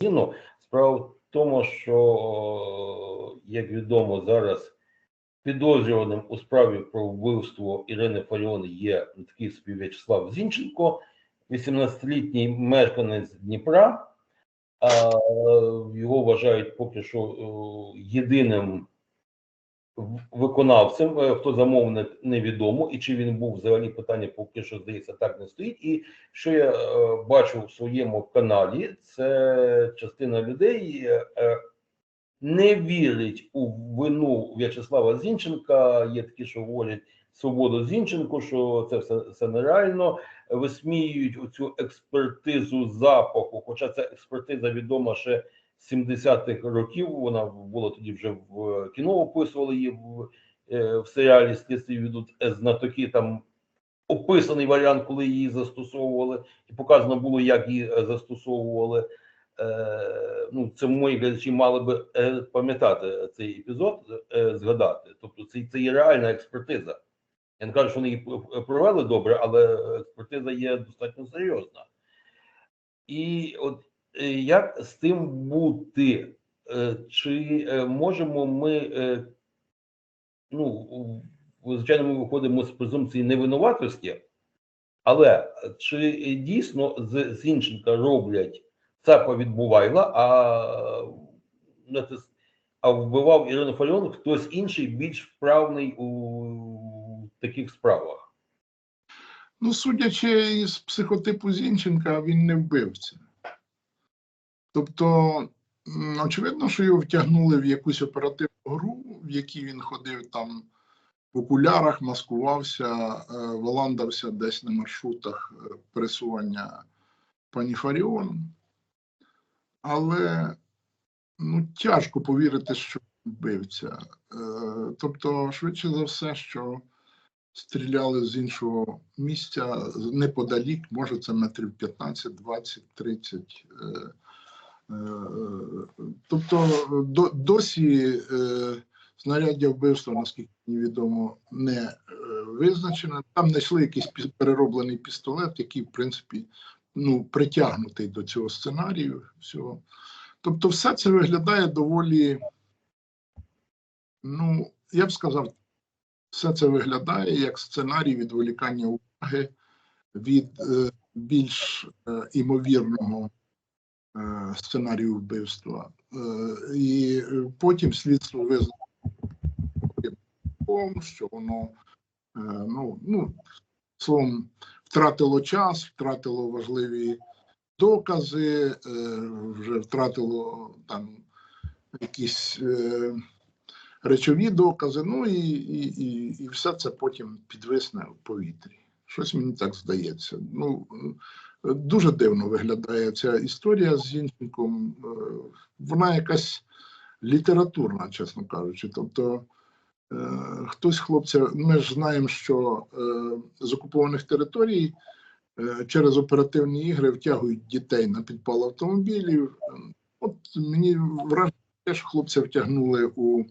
офіційно. Справа в тому, що, як відомо, зараз підозрюваним у справі про вбивство Ірини Фаріон є такий собі В'ячеслав Зінченко, 18-літній мешканець Дніпра. Його вважають поки що єдиним виконавцем, е, хто замовник невідомо, і чи він був взагалі питання поки що здається так не стоїть. І що я е, бачу в своєму каналі, це частина людей е, не вірить у вину В'ячеслава Зінченка. Є такі, що говорять свободу Зінченку, що це все, все нереально. Висміюють оцю експертизу запаху, хоча ця експертиза відома ще 70-х років. Вона була тоді вже в кіно описували її в, е, в серіалі Слідстві ведуть знатоки. Там описаний варіант, коли її застосовували, і показано було, як її е, застосовували. Е, ну, це мої глядачі мали би е, пам'ятати цей епізод, е, згадати. Тобто, це, це є реальна експертиза. Я не кажу, що вони її провели добре, але експертиза є достатньо серйозна. І от е, як з тим бути? Е, Чи е, можемо ми, е, ну, звичайно, ми виходимо з презумпції невинуватості, але чи дійсно з Зінченка роблять цапа від а, а вбивав Ірину Фаріон хтось інший більш вправний у таких справах? Ну, судячи із психотипу Зінченка, він не вбивця. Тобто, очевидно, що його втягнули в якусь оперативну гру, в якій він ходив там в окулярах, маскувався, е, валандався десь на маршрутах е, пересування пані Фаріон. Але ну, тяжко повірити, що вбивця. Е, Тобто, швидше за все, що стріляли з іншого місця неподалік, може це метрів 15, 20, 30. Е, е, Тобто до, досі е, знаряддя вбивства, наскільки мені відомо, не визначено. Там знайшли якийсь перероблений пістолет, який, в принципі, ну, притягнутий до цього сценарію. Всього. Тобто, все це виглядає доволі, ну, я б сказав, все це виглядає як сценарій відволікання уваги від більш імовірного сценарію вбивства. Е, і е, потім слідство визнало, що воно е, ну, ну, словом втратило час, втратило важливі докази, е, вже втратило там якісь. Е, речові докази, ну і, і, і, і все це потім підвисне в повітрі. Щось мені так здається. Ну, е, дуже дивно виглядає ця історія з Зінченком. Е, Вона якась літературна, чесно кажучи. Тобто, е, хтось хлопця, ми ж знаємо, що е, з окупованих територій через оперативні ігри втягують дітей на підпал автомобілів. От мені враження, що хлопця втягнули у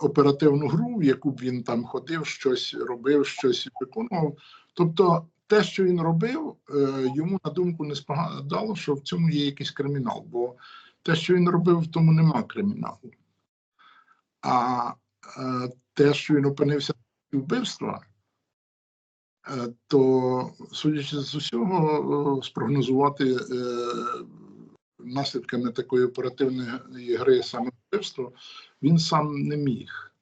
оперативну гру, в яку б він там ходив, щось робив, щось виконував. Тобто, те, що він робив, е, йому на думку не спадало, що в цьому є якийсь кримінал, бо те, що він робив, в тому нема криміналу. А е, те, що він опинився в вбивства, е, то, судячи з усього, спрогнозувати наслідками такої оперативної гри саме вбивство, він сам не міг.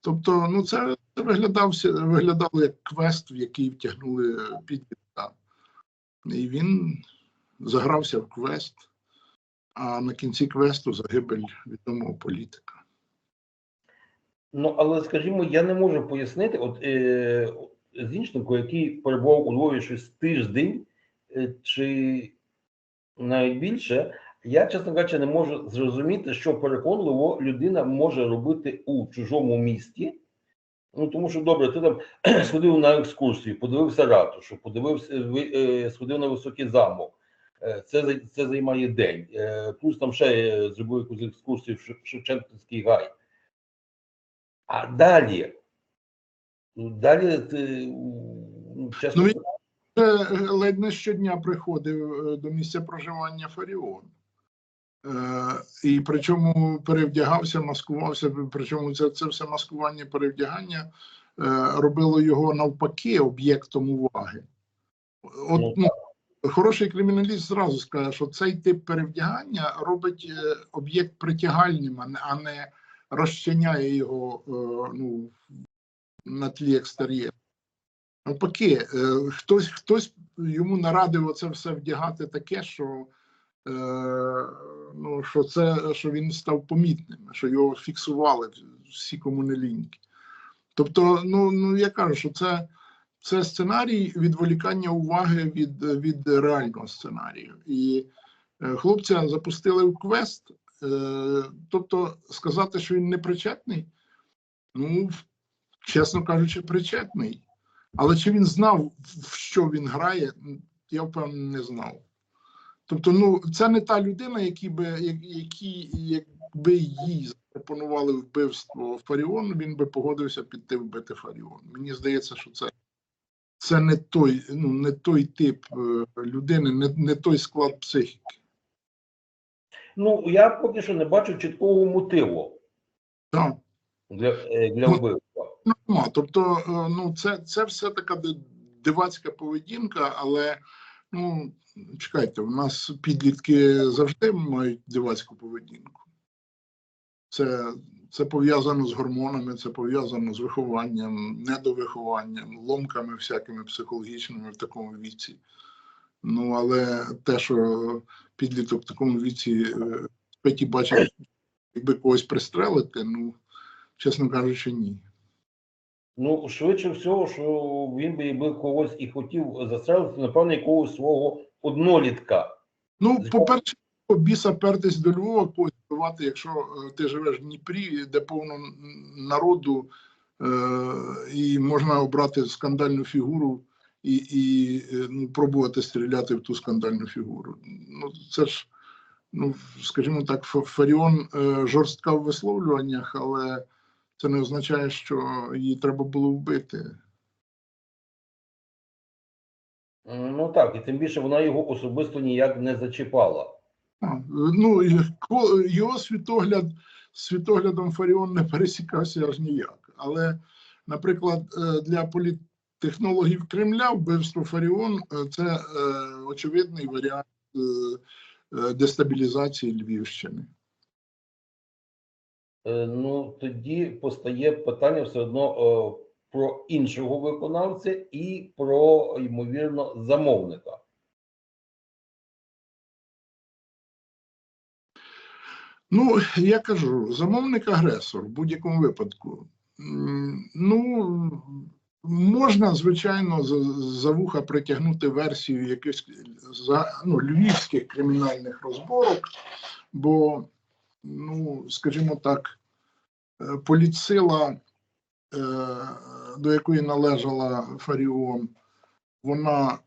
Тобто, ну це виглядався, виглядало як квест, в який втягнули підлітка. І він загрався в квест, а на кінці квесту загибель відомого політика. Ну, але скажімо, я не можу пояснити, от е, Зінченко, який перебував у Львові щось тиждень е, чи навіть більше, я, чесно кажучи, не можу зрозуміти, що переконливо людина може робити у чужому місті. Ну, тому що добре, ти там сходив на екскурсію, подивився ратушу, подивився, е, сходив на високий замок. Е, Це, це займає день. Е, Плюс там ще зробив якусь екскурсію в Шев- Шевченківський гай. А далі, ну, далі ти, ну, чесно, Ну, ледь не щодня приходив до місця проживання Фаріон. Е, і причому перевдягався, маскувався. Причому це, це все маскування, перевдягання е, робило його навпаки об'єктом уваги. От, Ну, ну, хороший криміналіст зразу скаже, що цей тип перевдягання робить е, об'єкт притягальним, а не, розчиняє його ну, на тлі екстер'єру. Навпаки, хтось, хтось йому нарадив оце все вдягати таке, що, ну, що, це, що він став помітним, що його фіксували всі комунелінки. Тобто, ну, ну я кажу, що це, це сценарій відволікання уваги від, від реального сценарію. І е, хлопця запустили в квест. Е, тобто, сказати, що він не причетний, ну, чесно кажучи, причетний. Але чи він знав, в що він грає, я впевнений, не знав. Тобто, ну, це не та людина, які би, які, якби їй запропонували вбивство Фаріон, він би погодився піти вбити Фаріон. Мені здається, що це, це не той, ну, не той тип е, людини, не, не той склад психіки. Ну, я поки що не бачу чіткого мотиву Так. для, е, для Ну, вбивства. Нема. Тобто, е, ну, це, це все така дивацька поведінка, але ну, чекайте, у нас підлітки завжди мають дивацьку поведінку. Це, це пов'язано з гормонами, це пов'язано з вихованням, недовихованням, ломками всякими психологічними в такому віці. Ну, але те, що підліток в такому віці е, спить і бачить, якби когось пристрелити, ну, чесно кажучи, ні. Ну, швидше всього, що він би якби когось і хотів застрелити, напевно, якогось свого однолітка. Ну, по-перше, біса пертись до Львова, когось вбивати, якщо е, ти живеш в Дніпрі, де повно народу, е, і можна обрати скандальну фігуру і, і е, ну, пробувати стріляти в ту скандальну фігуру. Ну, це ж, ну, скажімо так, Фаріон е, жорстка в висловлюваннях, але це не означає, що її треба було вбити. Ну так, і тим більше вона його особисто ніяк не зачіпала. Ну, його світогляд світоглядом Фаріон не пересікався аж ніяк. Але, наприклад, е, для політтехнологів Кремля вбивство Фаріон е, це е, очевидний варіант дестабілізації Львівщини. Е, Ну, тоді постає питання все одно е, про іншого виконавця і про, ймовірно, замовника. Ну, я кажу, замовник агресор в будь-якому випадку. Ну, можна, звичайно, за, за вуха притягнути версію якихось ну, львівських кримінальних розборок, бо, ну, скажімо так, е, політсила, е, до якої належала Фаріон, вона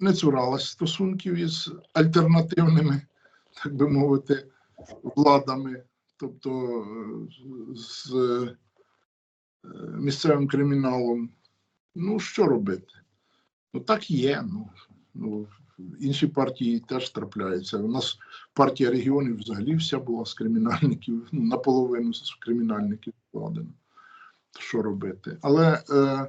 не цуралась стосунків із альтернативними, так би мовити, владами, тобто е, з місцевим криміналом. Ну, що робити? Ну, так є. Ну, ну, інші партії теж трапляються. У нас партія регіонів взагалі вся була з кримінальників, ну, наполовину з кримінальників складена. Що робити? Але е,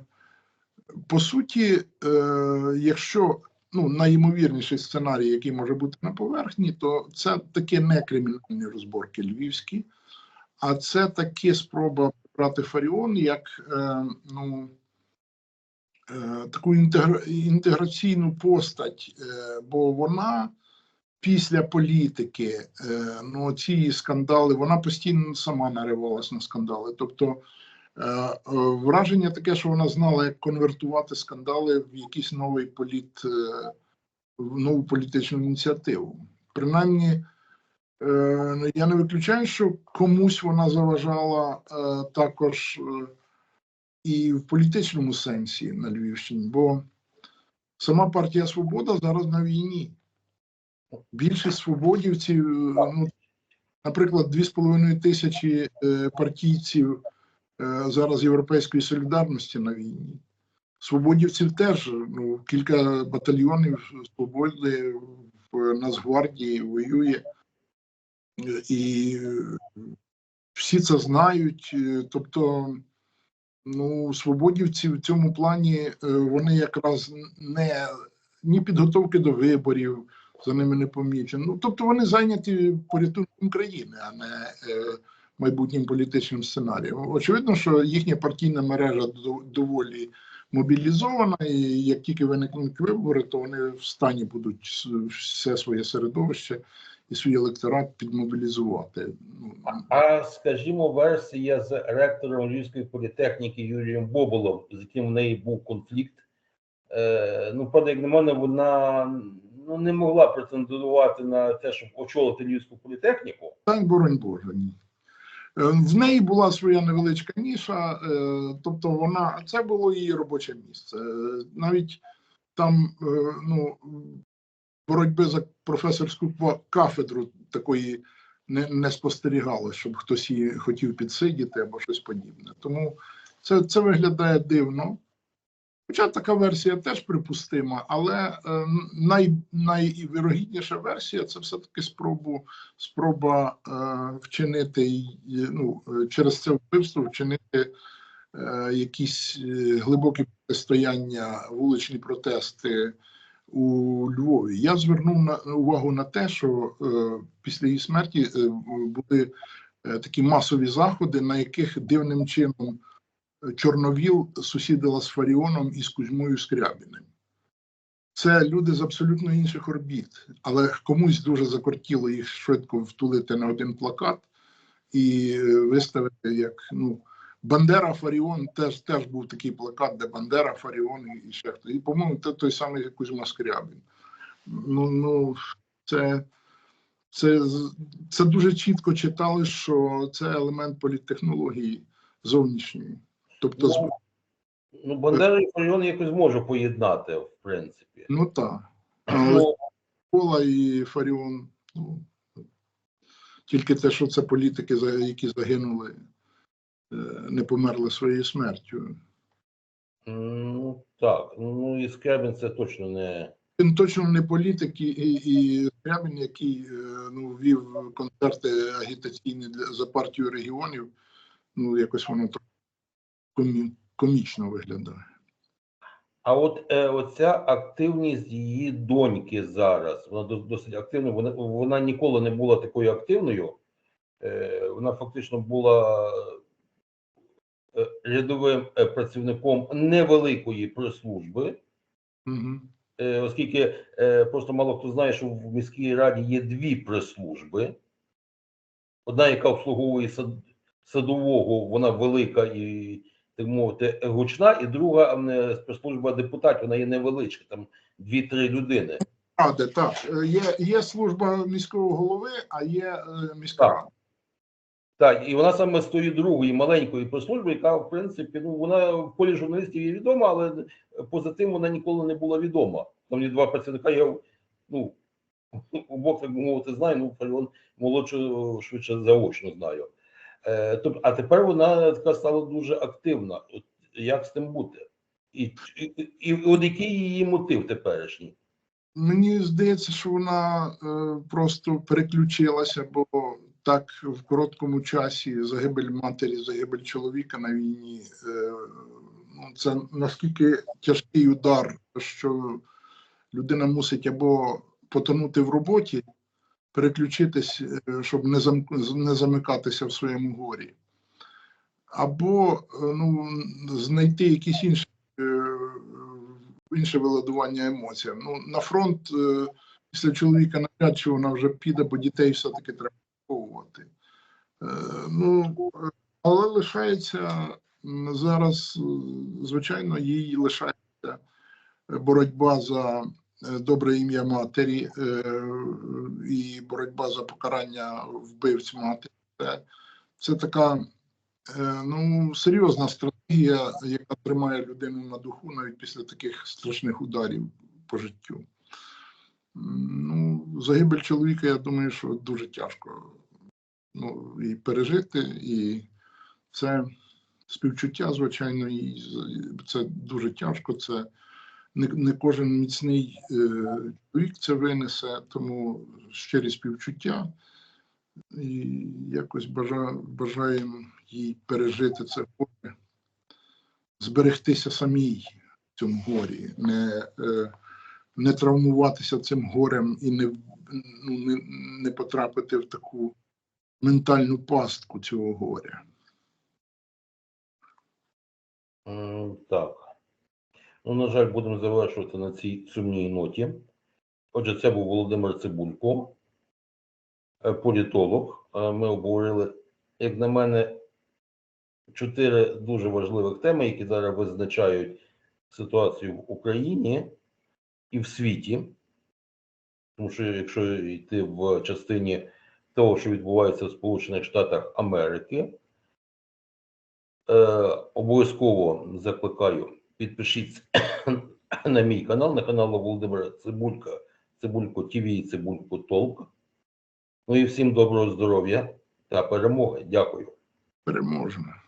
по суті, е, якщо ну, найімовірніший сценарій, який може бути на поверхні, то це таки не кримінальні розборки львівські, а це таки спроба брати Фаріон як е, ну, таку інтеграційну постать, е, бо вона після політики, е, ну, ці скандали, вона постійно сама наривалась на скандали. Тобто е, е, враження таке, що вона знала, як конвертувати скандали в якийсь новий політ, е, в нову політичну ініціативу. Принаймні, е, я не виключаю, що комусь вона заважала е, також е, і в політичному сенсі на Львівщині, бо сама партія Свобода зараз на війні. Більшість свободівців, е, ну, наприклад, 2,5 тисячі е, партійців е, зараз Європейської солідарності на війні. свободівців теж ну, кілька батальйонів свободи в Нацгвардії воює. І всі це знають. Тобто, ну, свободівці в цьому плані е, вони якраз не ні підготовки до виборів за ними не помічено. Ну, тобто вони зайняті порятунком країни, а не е, майбутнім політичним сценарієм. Очевидно, що їхня партійна мережа до- доволі мобілізована, і як тільки виникнуть вибори, то вони в стані будуть все своє середовище і свій електорат підмобілізувати. А скажімо, версія з ректором Львівської політехніки Юрієм Боболом, з яким в неї був конфлікт. Е, ну, на мене, вона ну, не могла претендувати на те, щоб очолити Львівську політехніку. Так, боронь Боже, ні. Е, В неї була своя невеличка ніша, е, тобто вона це було її робоче місце. Е, Навіть там ну, боротьби за професорську кафедру такої не, не спостерігало, щоб хтось її хотів підсидіти або щось подібне. Тому це, це виглядає дивно. Хоча така версія теж припустима, але е, най, найвірогідніша версія це все-таки спробу, спроба е, вчинити й- ну, е, через це вбивство вчинити е, якісь е, глибокі протистояння, вуличні протести у Львові. Я звернув на увагу на те, що е, після її смерті е, були е, такі масові заходи, на яких дивним чином Чорновіл сусідила з Фаріоном і з Кузьмою Скрябіним. Це люди з абсолютно інших орбіт, але комусь дуже закортіло їх швидко втулити на один плакат і е, виставити як ну. Бандера Фаріон теж теж був такий плакат, де Бандера, Фаріон і ще хто. І, по-моєму, це той самий Кузьма Скрябін. Ну, ну це, це, це дуже чітко читали, що це елемент політтехнології зовнішньої. Тобто, Ну, ну Бандера і Фаріон якось можу поєднати, в принципі. ну так. Ну, Кола і Фаріон, ну, тільки те, що це політики, які загинули, не померли своєю смертю. ну так, ну і Скрябін це точно не. Він точно не політик і, і, і Скрябін, який е, ну, вів концерти агітаційні для, за партію регіонів, ну якось воно комі, комічно виглядає. А от е, оця активність її доньки зараз, вона досить активна. Вона, вона ніколи не була такою активною. Е, вона фактично була е, рядовим е, працівником невеликої прес-служби, Угу. е, оскільки е, просто мало хто знає, що в міській раді є дві прес-служби. Одна, яка обслуговує сад, садового, вона велика і, так мовити, гучна, і друга е, депутатів, вона є невеличка, там дві-три людини. Ради, так. Е, Є, є служба міського голови, а є е, міська рада. Так, і вона саме з тої другої маленької прес-служби, яка, в принципі, ну вона в полі журналістів є відома, але поза тим вона ніколи не була відома. Там є два працівника, я ну обох, би мовити, знаю, ну Фаріон молодшого швидше заочно знаю. Е, тобто, а тепер вона така стала дуже активна. От як з тим бути? І, і, і от який її мотив теперішній? Мені здається, що вона е, просто переключилася, бо так в короткому часі загибель матері, загибель чоловіка на війні. Е, ну, це наскільки тяжкий удар, що людина мусить або потонути в роботі, переключитись, е, щоб не, зам, не замикатися в своєму горі, або е, ну, знайти якісь інші. інше виладування емоціям. Ну, на фронт після чоловіка навряд чи вона вже піде, бо дітей все-таки треба виховувати. Е, ну, але лишається зараз, е, звичайно, їй лишається боротьба за е, добре ім'я матері і боротьба за покарання вбивць матері. Це, це така ну, серйозна стратегія, яка тримає людину на духу навіть після таких страшних ударів по життю. Ну, загибель чоловіка, я думаю, що дуже тяжко ну, і пережити, і це, співчуття, звичайно, і це дуже тяжко. Це не, не кожен міцний е, чоловік це винесе, тому щирі співчуття. І якось бажа, бажаємо їй пережити це горе, зберегтися самій в цьому горі, не, е, не травмуватися цим горем і не, ну, не, не потрапити в таку ментальну пастку цього горя. М, Так. Ну, на жаль, будемо завершувати на цій сумній ноті. Отже, це був Володимир Цибулько, е, політолог. Е, Ми обговорили, як на мене, чотири дуже важливих теми, які зараз визначають ситуацію в Україні і в світі. Тому що якщо йти в частині того, що відбувається в Сполучених Штатах Америки, Е, обов'язково закликаю, підпишіться на мій канал, на канал Володимира Цибулька, Цибулько ТВ і Цибулько Толк. Ну і всім доброго здоров'я та перемоги. Дякую. Переможемо.